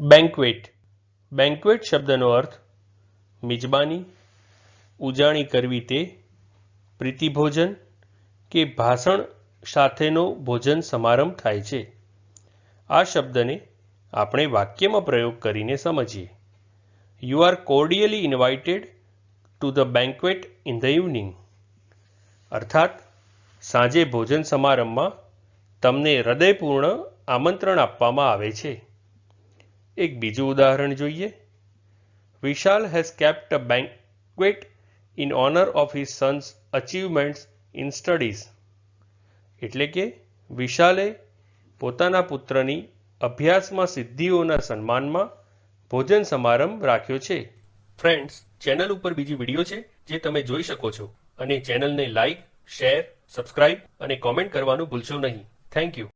Banquet banquet શબ્દનો અર્થ, મિજબાની, ઉજાણી કરવી તે પ્રીતિભોજન કે ભાષણ સાથેનો ભોજન સમારંભ થાય છે. આ શબ્દને આપણે વાક્યમાં પ્રયોગ કરીને સમજીએ. You are cordially invited to the banquet in the evening અર્થાત, સાંજે ભોજન સમારંભમાં તમને હૃદયપૂર્ણ આમંત્રણ આપવામાં આવે છે. એક બીજું ઉદાહરણ જોઈએ. Vishal has kept a banquet in honour of his son's achievements in studies એટલે કે, વિશાલે પોતાના પુત્રની અભ્યાસમાં સિદ્ધિઓના સન્માનમાં ભોજન સમારંભ રાખ્યો છે. ફ્રેન્ડ્સ ચેનલ ઉપર બીજી વીડિયો છે, જે તમે જોઈ શકો છો. અને ચેનલને લાઈક શેર સબસ્ક્રાઇબ અને કોમેન્ટ કરવાનું ભૂલશો નહીં. Thank you